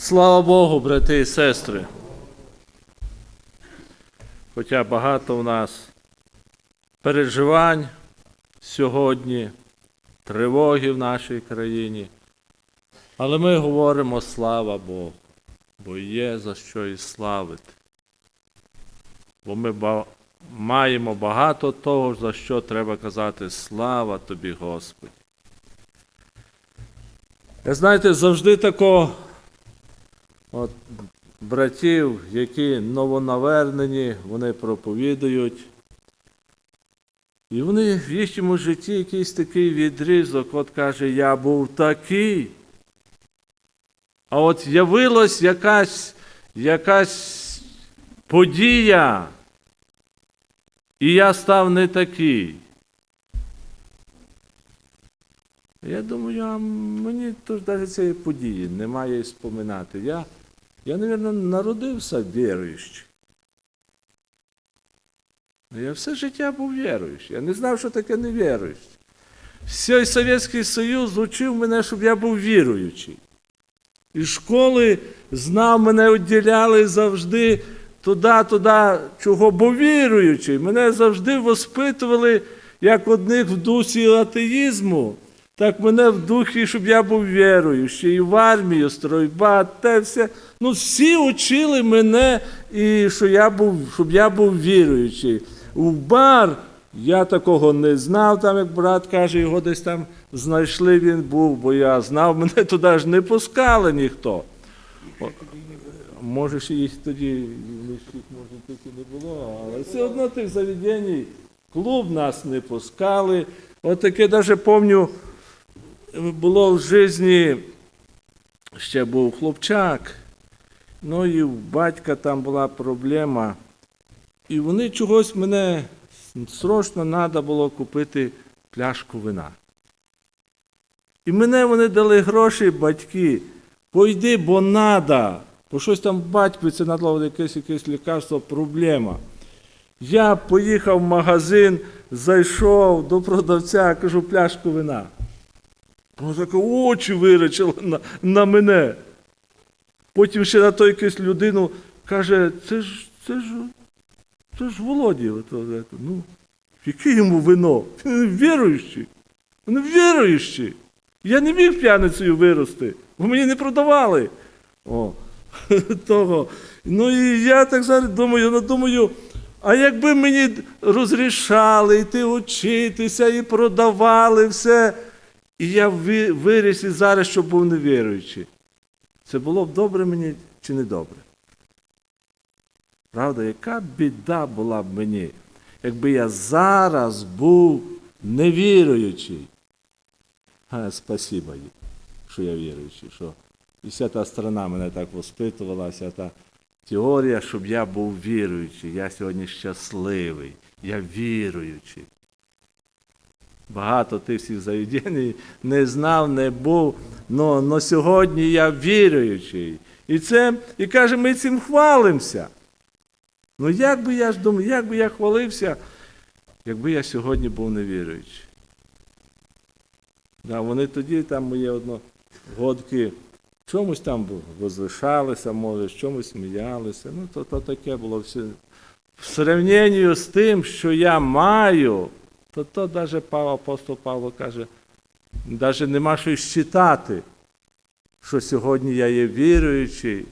Слава Богу, брати і сестри. Хоча багато в нас переживань сьогодні, тривоги в нашій країні. Але ми говоримо слава Богу, бо є за що і славити. Бо ми маємо багато того, за що треба казати слава тобі, Господи. Я знаєте, завжди тако от, братів, які новонавернені, вони проповідують. І вони в їхньому житті якийсь такий відрізок, от каже, я був такий. А от явилась якась, якась подія, і я став не такий. Я думаю, а мені то ж навіть цієї події немає споминати. Я, я, мабуть, народився віруючий. Ну, Я все життя був віруючий. Я не знав, що таке невіруючий. Всій Совєтський Союз учив мене, щоб я був віруючий. І школи знав, мене відділяли завжди туди, туди, чого, бо віруючий. Мене завжди воспитували, як одних в дусі атеїзму, так мене в духі, щоб я був віруючий, і в армію, стройба, те все. Ну, всі учили мене, і що я був, щоб я був віруючий. У бар я такого не знав, там, як брат каже, його десь там знайшли, він був, бо я знав, мене туди ж не пускали ніхто. Може, ще їх тоді може, тільки не було, але все одно тих заведень, клуб нас не пускали. От таке навіть пам'ятаю, було в житті, ще був хлопчак, ну і в батька там була проблема. І вони чогось мене срочно треба було купити пляшку вина. І мене вони дали гроші, батьки, пойди, бо надо. Бо щось там батькові це надало якесь якесь лікарство, проблема. Я поїхав в магазин, зайшов до продавця, кажу, пляшку вина. Воно таке очі виречило на, на мене. Потім ще на той якусь людину каже, це ж, це ж, це ж Володі. Ну, яке йому вино? Він віруючий. Він віруючий. Я не міг п'яницею вирости, бо мені не продавали. О, того. Ну і я так зараз думаю, ну думаю, а якби мені розрішали йти учитися і продавали все, і я виріс і зараз, щоб був невіруючий. Це було б добре мені чи не добре? Правда, яка біда була б мені, якби я зараз був невіруючий? А, спасибо їй, що я віруючий, що і вся та страна мене так воспитувала, вся та теорія, щоб я був віруючий. Я сьогодні щасливий, я віруючий. Багато тих всіх заведень не знав, не був, но, но сьогодні я віруючий. І це, і каже, ми цим хвалимося. Ну як би я ж думаю, як би я хвалився, якби я сьогодні був невіруючий. Да, вони тоді там мої одногодки чомусь там возвишалися, може, чомусь сміялися. Ну, то, то таке було все. В сравненні з тим, що я маю, то то навіть Павло, апостол Павло каже, навіть нема що й считати, що сьогодні я є віруючий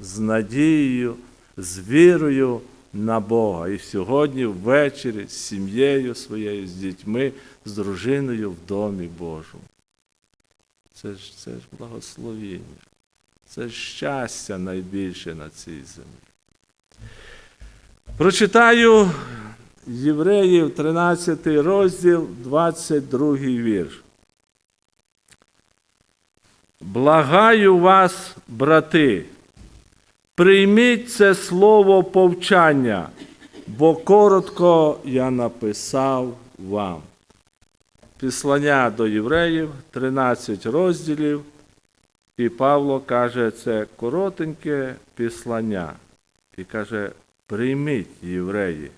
з надією, з вірою на Бога. І сьогодні ввечері з сім'єю своєю, з дітьми, з дружиною в домі Божому. Це ж, це ж благословіння. Це щастя найбільше на цій землі. Прочитаю Євреїв 13 розділ, 22 вірш. Благаю вас, брати, прийміть це слово повчання, бо коротко я написав вам. Післання до євреїв, 13 розділів, і Павло каже, це коротеньке післання. І каже, прийміть євреї,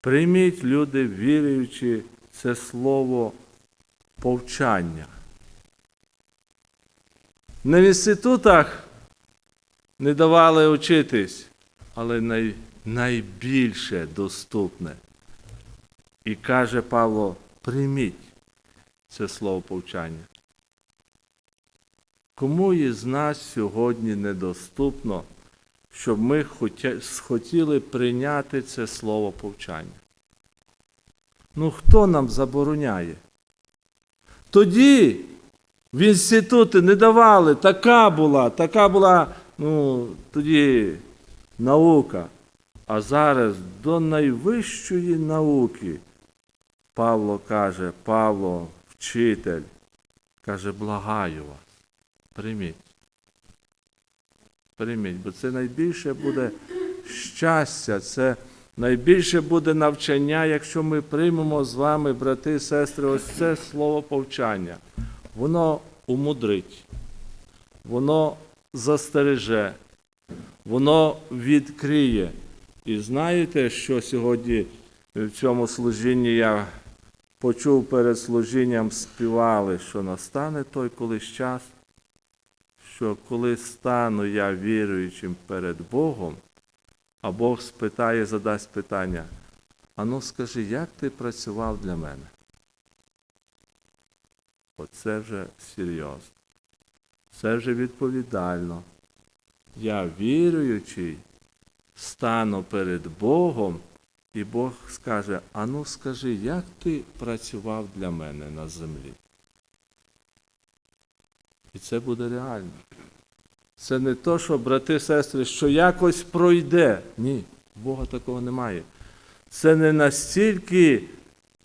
прийміть люди, віруючи це слово повчання. Не в інститутах не давали учитись, але най, найбільше доступне. І каже Павло, прийміть це слово повчання. Кому із нас сьогодні недоступно, щоб ми схотіли прийняти це слово повчання? Ну хто нам забороняє? Тоді в інститути не давали, така була, така була ну, тоді наука. А зараз до найвищої науки Павло каже, Павло, вчитель, каже, благаю вас, прийміть. Прийміть, бо це найбільше буде щастя, це найбільше буде навчання, якщо ми приймемо з вами, брати і сестри, ось це слово повчання. Воно умудрить, воно застереже, воно відкриє. І знаєте, що сьогодні в цьому служінні я почув перед служінням співали, що настане той колись час, що коли стану я віруючим перед Богом, а Бог спитає, задасть питання, а ну скажи, як ти працював для мене? Оце вже серйозно. Це вже відповідально. Я віруючий, стану перед Богом, і Бог скаже: а ну скажи, як ти працював для мене на землі? І це буде реально. Це не то, що, брати, сестри, що якось пройде. Ні, Бога такого немає. Це не настільки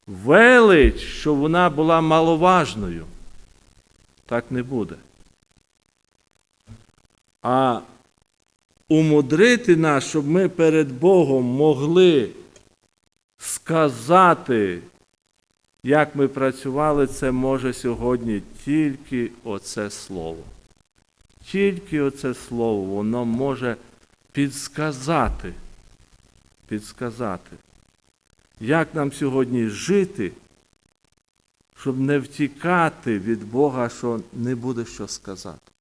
велич, що вона була маловажною. Так не буде. А умудрити нас, щоб ми перед Богом могли сказати, як ми працювали, це може сьогодні тільки оце слово. Тільки оце слово, воно може підсказати, підсказати, як нам сьогодні жити, щоб не втікати від Бога, що не буде що сказати.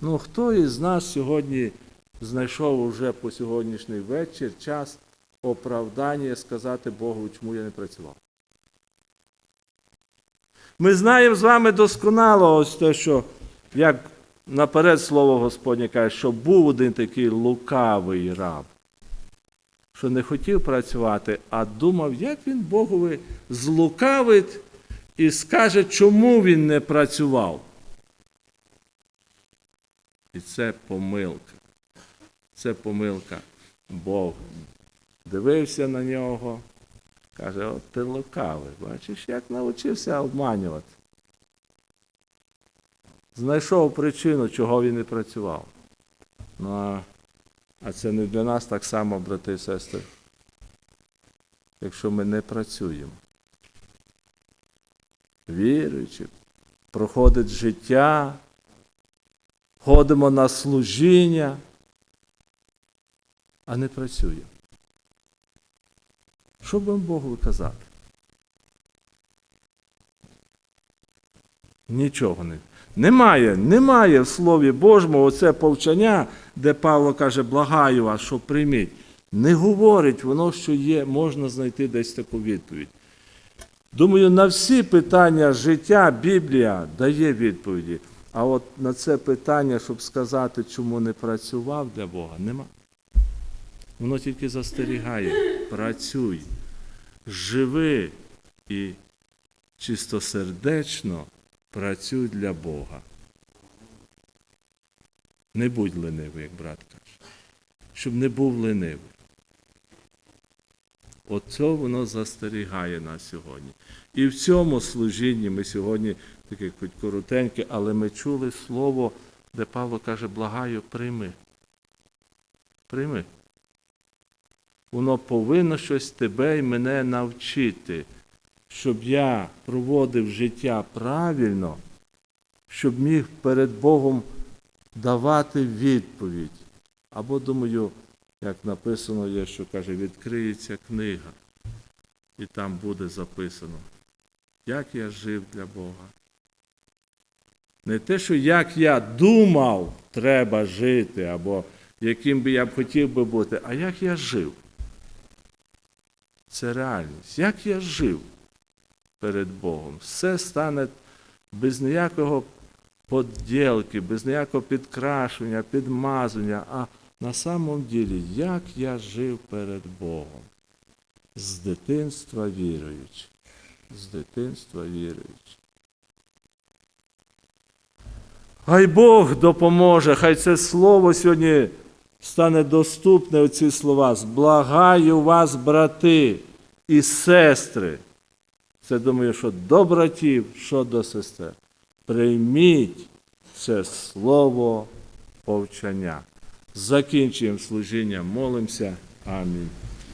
Ну, хто із нас сьогодні знайшов уже по сьогоднішній вечір час оправдання сказати Богу, чому я не працював? Ми знаємо з вами досконало ось те, що як наперед слово Господнє каже, що був один такий лукавий раб, що не хотів працювати, а думав, як він Богові злукавить і скаже, чому він не працював. І це помилка. Це помилка. Бог дивився на нього, каже, от ти лукавий, бачиш, як навчився обманювати. Знайшов причину, чого він не працював. Ну, а, це не для нас так само, брати і сестри, якщо ми не працюємо. Віруючи, проходить життя, ходимо на служіння, а не працюємо. Що б вам Богу казати? Нічого не. Немає, немає в Слові Божому оце повчання, де Павло каже, благаю вас, що прийміть. Не говорить воно, що є, можна знайти десь таку відповідь. Думаю, на всі питання життя Біблія дає відповіді. А от на це питання, щоб сказати, чому не працював для Бога, нема. Воно тільки застерігає. Працюй, живи і чистосердечно працюй для Бога. Не будь ленивий, як брат каже. Щоб не був ленивий. Оце воно застерігає нас сьогодні. І в цьому служінні ми сьогодні таке хоч коротеньке, але ми чули слово, де Павло каже, благаю, прийми. Прийми. Воно повинно щось тебе і мене навчити, щоб я проводив життя правильно, щоб міг перед Богом давати відповідь. Або, думаю, як написано є, що каже, відкриється книга, і там буде записано, як я жив для Бога. Не те, що як я думав, треба жити, або яким би я б хотів би бути, а як я жив. Це реальність. Як я жив перед Богом. Все стане без ніякого поділки, без ніякого підкрашення, підмазання, а на самом ділі, як я жив перед Богом. З дитинства віруючи. З дитинства віруючи. Хай Бог допоможе, хай це слово сьогодні стане доступне, оці слова. Благаю вас, брати і сестри. Це думаю, що до братів, що до сестер. Прийміть це слово повчання. Закінчуємо служіння, молимося. Амінь.